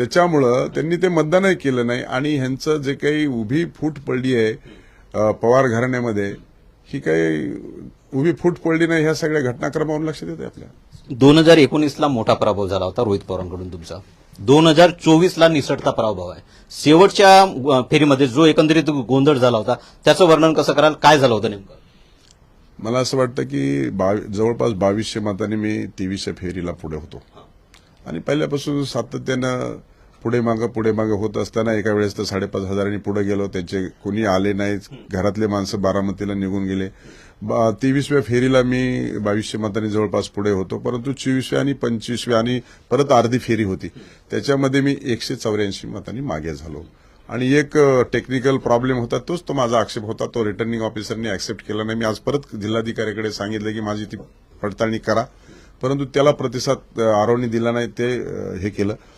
त्याच्यामुळं त्यांनी ते मतदानही केलं नाही. आणि ह्यांचं जे काही उभी फूट पडली आहे पवार घराण्यामध्ये ही काही उभी फूट पडली नाही ह्या सगळ्या घटनाक्रमावरून लक्षात येते आपल्या? दोन हजार एकोणीसला मोठा पराभव झाला होता रोहित पवारांकडून तुमचा. दोन हजार चोवीसला निसटता पराभव आहे. शेवटच्या फेरीमध्ये जो एकंदरीत गोंधळ झाला होता त्याचं वर्णन कसं कराल? काय झालं होतं नेमकं? मला असं वाटतं की बावी- जवळपास बावीसशे मतांनी मी तेवीसशे फेरीला पुढे होतो. आणि पहिल्यापासून सातत्यानं पुढे मागं पुढे मागं होत असताना एका वेळेस तर साडेपाच हजारांनी पुढे गेलो. त्यांचे कोणी आले नाहीत. घरातले माणसं बारामतीला निघून गेले. बा- तेवीसव्या फेरीला मी बावीसशे मतांनी जवळपास पुढे होतो. परंतु चोवीसव्या आणि पंचवीसव्या आणि परत अर्धी फेरी होती. त्याच्यामध्ये मी एकशे चौऱ्याऐंशी मतांनी मागे झालो. आणि एक टेक्निकल प्रॉब्लेम होता. तोच तो माझा आक्षेप होता. तो रिटर्निंग ऑफिसरने ऍक्सेप्ट केला नाही. मी आज परत जिल्हाधिकाऱ्याकडे सांगितलं की माझी ती पडताळणी करा. परंतु त्याला प्रतिसाद आरोणी दिला नाही ते हे केलं.